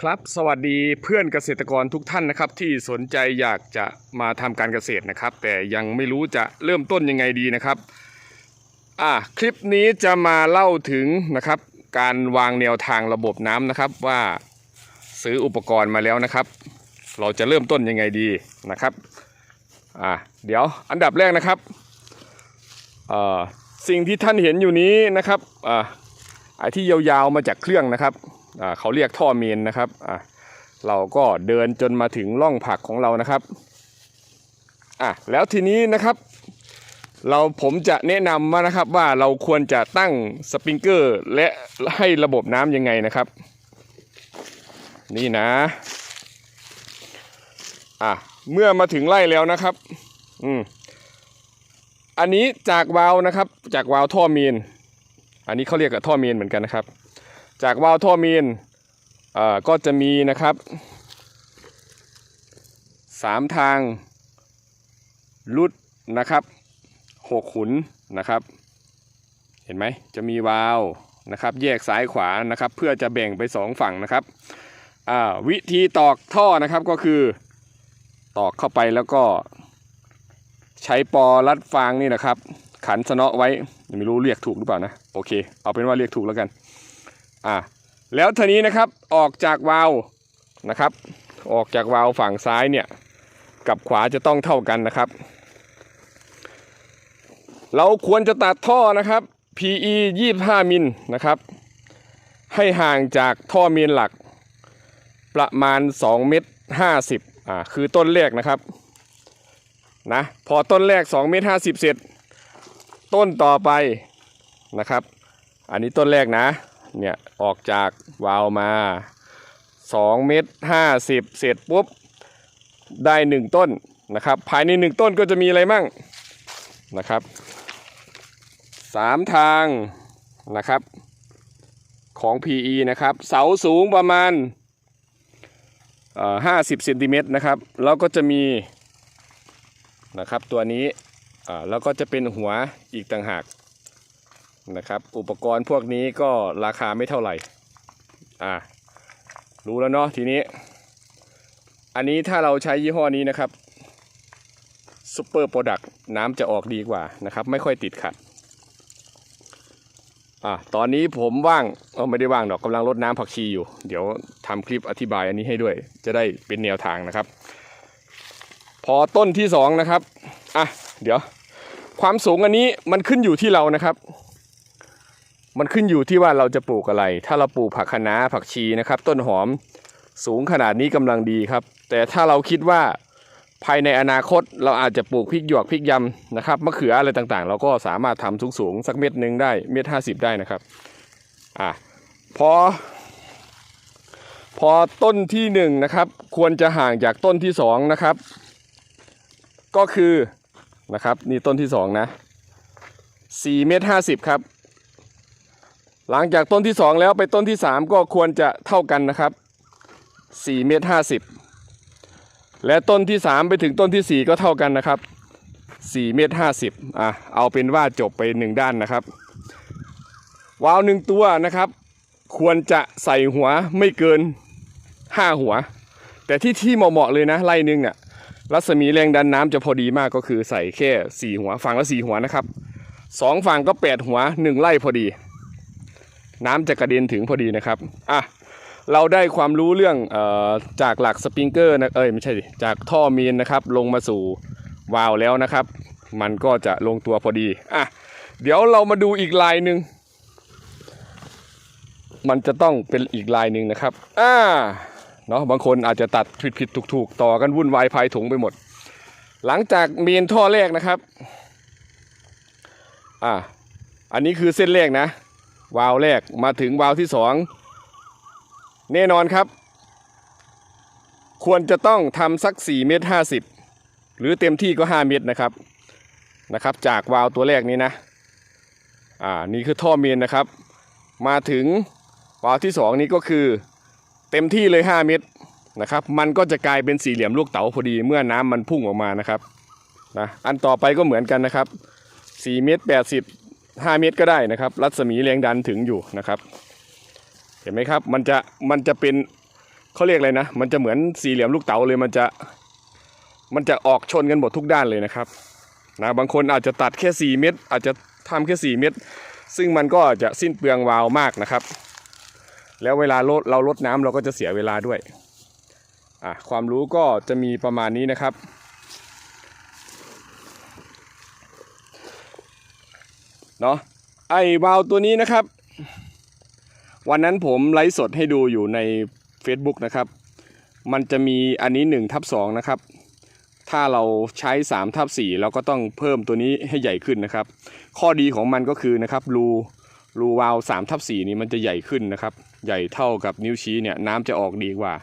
ครับสวัสดีเพื่อนเกษตรกรทุกท่านนะครับที่สนใจอยากจะมาทำการเกษตรนะครับ แต่ยังไม่รู้จะเริ่มต้นยังไงดีนะครับอะคลิปนี้จะมาเล่าถึงนะครับ การวางแนวทางระบบน้ำนะครับว่าซื้ออุปกรณ์มาแล้วนะครับ เราจะเริ่มต้นยังไงดีนะครับอะเดี๋ยวอันดับแรกนะครับเอ่อสิ่งที่ท่านเห็นอยู่นี้นะครับอ่าไอ้ที่ยาวๆมาจากเครื่องนะครับ เขาเรียกท่อเมนนะครับเราก็เดินจนมาถึงร่องผักของเรานะครับอะแล้วทีนี้นะครับ เราผมจะแนะนำว่านะครับว่าเราควรจะตั้งสปริงเกอร์และให้ระบบน้ำยังไงนะครับ นี่นะอะเมื่อมาถึงไร่แล้วนะครับ อืมอันนี้จากวาล์วนะครับ จากวาล์วท่อเมน อันนี้เขาเรียกกับท่อเมนเหมือนกันนะครับ จากวาล์วท่อมีนก็จะมีนะครับสามทางรุดนะครับหกขุนนะครับ เห็นไหมจะมีวาล์วนะครับ แยกซ้ายขวานะครับ เพื่อจะแบ่งไปสองฝั่งนะครับวิธีตอกท่อนะครับก็คือตอกเข้าไปแล้วก็ ใช้ปอรัดฟางนี่นะครับ ขันสนอไว้ไม่รู้เรียกถูกหรือเปล่านะ โอเค เอาเป็นว่าเรียกถูกแล้วกัน อ่าแล้วทีนี้นะครับออกจากวาล์วนะครับ ออกจากวาล์วฝั่งซ้ายเนี่ยกับขวาจะต้องเท่ากันนะครับ เราควรจะตัดท่อนะครับ PE 25 มิลนะครับ ให้ห่างจากท่อเมนหลักประมาณ 2 เมตร 50 อ่า คือต้นแรกนะครับ นะ พอต้นแรก 2 เมตร 50 เสร็จ ต้นต่อไปนะครับ อันนี้ต้นแรกนะ เนี่ยออกจากวาล์วมา2เมตร50 เสร็จปุ๊บ ได้ 1 ต้นนะครับ ภายใน 1 ต้นก็จะมีอะไรมั่งนะครับสามทางนะครับของ PE นะครับ เสาสูงประมาณ50เซนติเมตรนะครับ แล้วก็จะมีนะครับตัวนี้แล้วก็จะเป็นหัวอีกต่างหาก นะครับ อุปกรณ์พวกนี้ก็ราคาไม่เท่าไหร่ อ่า รู้แล้วเนาะทีนี้ อันนี้ถ้าเราใช้ยี่ห้อนี้นะครับซูเปอร์โปรดักน้ำจะออกดีกว่านะครับ ไม่ค่อยติดขัด อ่าตอนนี้ผมว่างเออไม่ได้ว่างหรอกกำลังรดน้ำผักชีอยู่ เดี๋ยวทำคลิปอธิบายอันนี้ให้ด้วย จะได้เป็นแนวทางนะครับ พอต้นที่สองนะครับ อะ เดี๋ยว ความสูงอันนี้มันขึ้นอยู่ที่เรานะครับ มันขึ้นอยู่ที่ว่าเราจะปลูกอะไร ถ้าเราปลูกผักคะน้าผักชีนะครับ ต้นหอมสูงขนาดนี้กำลังดีครับ แต่ถ้าเราคิดว่าภายในอนาคตเราอาจจะปลูกพริกหยวกพริกยำนะครับมะเขืออะไรต่างๆ เราก็สามารถทำสูงๆสักเม็ดหนึ่งได้เม็ดห้าสิบได้นะครับอะพอ พอต้นที่หนึ่งนะครับ ควรจะห่างจากต้นที่สองนะครับ ก็คือนะครับนี่ต้นที่สองนะสี่เมตรห้าสิบครับ หลังจากต้นที่2แล้วไปต้นที่3ก็ควรจะเท่ากันนะครับ4เมตร50และต้นที่3ไปถึงต้นที่4ก็เท่ากันนะครับ4เมตร50อะเอาเป็นว่าจบไป1ด้านนะครับ วาล์วหนึ่งตัวนะครับ ควรจะใส่หัวไม่เกิน5หัว แต่ที่ที่เหมาะๆเลยนะไล่หนึงอะรัศมีแรงดันน้ำจะพอดีมากก็คือใส่แค่4หัวฝั่งละ4หัวนะครับสองฝั่งก็8หัว1ไล่พอดี น้ำจะกระเด็นถึงพอดีนะครับอะเราได้ความรู้เรื่องเออจากหลักสปริงเกอร์นะเอ้ยไม่ใช่ดิจากท่อมีนนะครับ ลงมาสู่วาล์วแล้วนะครับ มันก็จะลงตัวพอดีอะเดี๋ยวเรามาดูอีกลายหนึ่งมันจะต้องเป็นอีกลายหนึ่งนะครับอ่าเนาะบางคนอาจจะตัดผิดผิดถูกถูกต่อกันวุ่นวายพายถุงไปหมด หลังจากเมนท่อแรกนะครับอ่าอันนี้คือเส้นแรกนะ วาล์วแรกมาถึงวาล์วที่สองแน่นอนครับ ควรจะต้องทำสัก 4 เมตร 50 หรือเต็มที่ก็ 5 เมตรนะครับนะครับ จากวาล์วตัวแรกนี้นะอ่านี่คือท่อเมนนะครับ มาถึงวาล์วที่ 2 นี้ก็คือเต็มที่เลย 5 เมตรนะครับ มันก็จะกลายเป็นสี่เหลี่ยมลูกเต๋าพอดีเมื่อน้ำมันพุ่งออกมานะครับนะอันต่อไปก็เหมือนกันนะครับ4เมตร80 5 เมตรก็ได้นะครับ รัศมีแรงดันถึงอยู่นะครับ เห็นไหมครับมันจะมันจะเป็นเขาเรียกอะไรนะ มันจะเหมือนสี่เหลี่ยมลูกเต๋าเลยมันจะมันจะออกชนกันหมดทุกด้านเลยนะครับนะบางคนอาจจะตัดแค่ 4 เม็ดอาจจะทำแค่ 4 เม็ดซึ่งมันก็จะสิ้นเปลืองวาวมากนะครับ แล้วเวลาลดเราลดน้ำเราก็จะเสียเวลาด้วยอะความรู้ก็จะมีประมาณนี้นะครับ เนาะไอ้วาล์วตัวนี้นะครับ วันนั้นผมไลฟ์สดให้ดูอยู่ใน Facebook นะครับ มันจะมีอันนี้1ทับ2นะครับ ถ้าเราใช้3ทับ4เราก็ต้องเพิ่มตัวนี้ให้ใหญ่ขึ้นนะครับ ข้อดีของมันก็คือนะครับรูรูวาล์ว3ทับ4นี้มันจะใหญ่ขึ้นนะครับ ใหญ่เท่ากับนิ้วชี้เนี่ยน้ำจะออกดีกว่า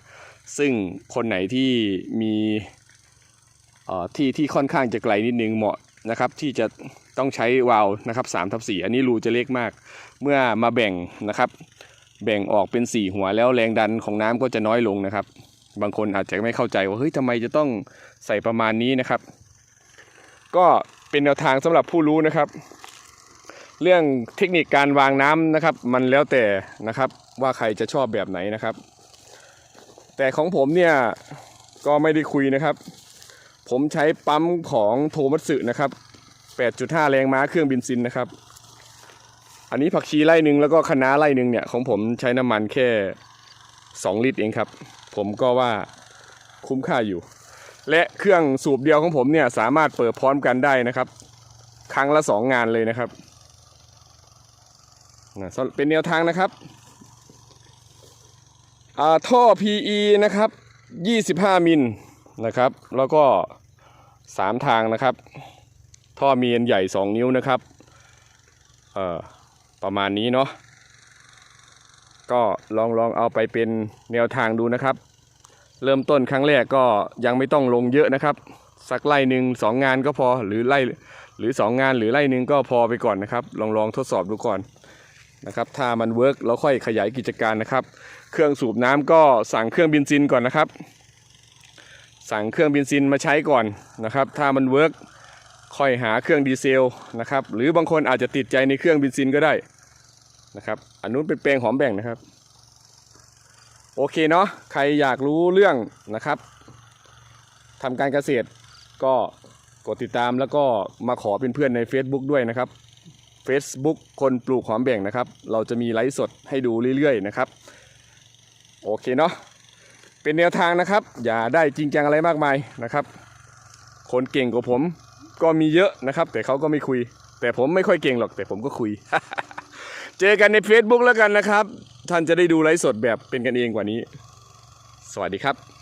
ซึ่งคนไหนที่มีอ่อที่ที่ค่อนข้างจะไกลนิดนึงเหมาะ นะครับที่จะต้องใช้วาล์วนะครับ3ทับ4อันนี้รูจะเล็กมาก เมื่อมาแบ่งนะครับ แบ่งออกเป็น 4 หัวแล้วแรงดันของน้ำก็จะน้อยลงนะครับ บางคนอาจจะไม่เข้าใจว่าเฮ้ยทำไมจะต้องใส่ประมาณนี้นะครับ ก็เป็นแนวทางสำหรับผู้รู้นะครับ เรื่องเทคนิคการวางน้ำนะครับ มันแล้วแต่นะครับว่าใครจะชอบแบบไหนนะครับ แต่ของผมเนี่ยก็ไม่ได้คุยนะครับ ผมใช้ปั๊มของโทมัตสึนะครับ 8.5 แรงม้าเครื่องบินซินนะครับ อันนี้ผักชีไร่หนึ่งแล้วก็คะน้าไร่หนึ่งเนี่ยของผมใช้น้ำมันแค่ 2 ลิตรเองครับ ผมก็ว่าคุ้มค่าอยู่ และเครื่องสูบเดียวของผมเนี่ยสามารถเปิดพร้อมกันได้นะครับ ครั้งละ 2 งานเลยนะครับ เป็นแนวทางนะครับอ่าท่อ PE นะครับ 25 มิล นะครับ แล้วก็ 3 ทางนะครับ ท่อมีอันใหญ่ 2 นิ้วนะครับเอ่อประมาณนี้เนาะก็ลองลองเอาไปเป็นแนวทางดูนะครับ เริ่มต้นครั้งแรกก็ยังไม่ต้องลงเยอะนะครับสักไล่หนึ่งสองงานก็พอหรือไล่หรือสองงานหรือไล่หนึ่งก็พอไปก่อนนะครับ ลองลองทดสอบดูก่อนนะครับถ้ามันเวิร์กเราค่อยขยายกิจการนะครับ เครื่องสูบน้ำก็สั่งเครื่องบินซินก่อนนะครับ สั่งเครื่องบินซินมาใช้ก่อนนะครับ ถ้ามันเวิร์กค่อยหาเครื่องดีเซลนะครับ หรือบางคนอาจจะติดใจในเครื่องบินซินก็ได้นะครับ อันนู้นเป็นแปลงหอมแบ่งนะครับ โอเคเนาะ ใครอยากรู้เรื่องนะครับทำการเกษตรก็กดติดตามแล้วก็มาขอเป็นเพื่อนใน Facebook ด้วยนะครับ Facebook คนปลูกหอมแบ่งนะครับ เราจะมีไลฟ์สดให้ดูเรื่อยๆนะครับ โอเคเนาะ เป็นแนวทางนะครับ อย่าได้จริงจังอะไรมากมายนะครับ คนเก่งกว่าผมก็มีเยอะนะครับ แต่เขาก็ไม่คุย แต่ผมไม่ค่อยเก่งหรอก แต่ผมก็คุย เจอกันใน Facebook แล้วกันนะครับ ท่านจะได้ดูไลฟ์สดแบบเป็นกันเองกว่านี้ สวัสดีครับ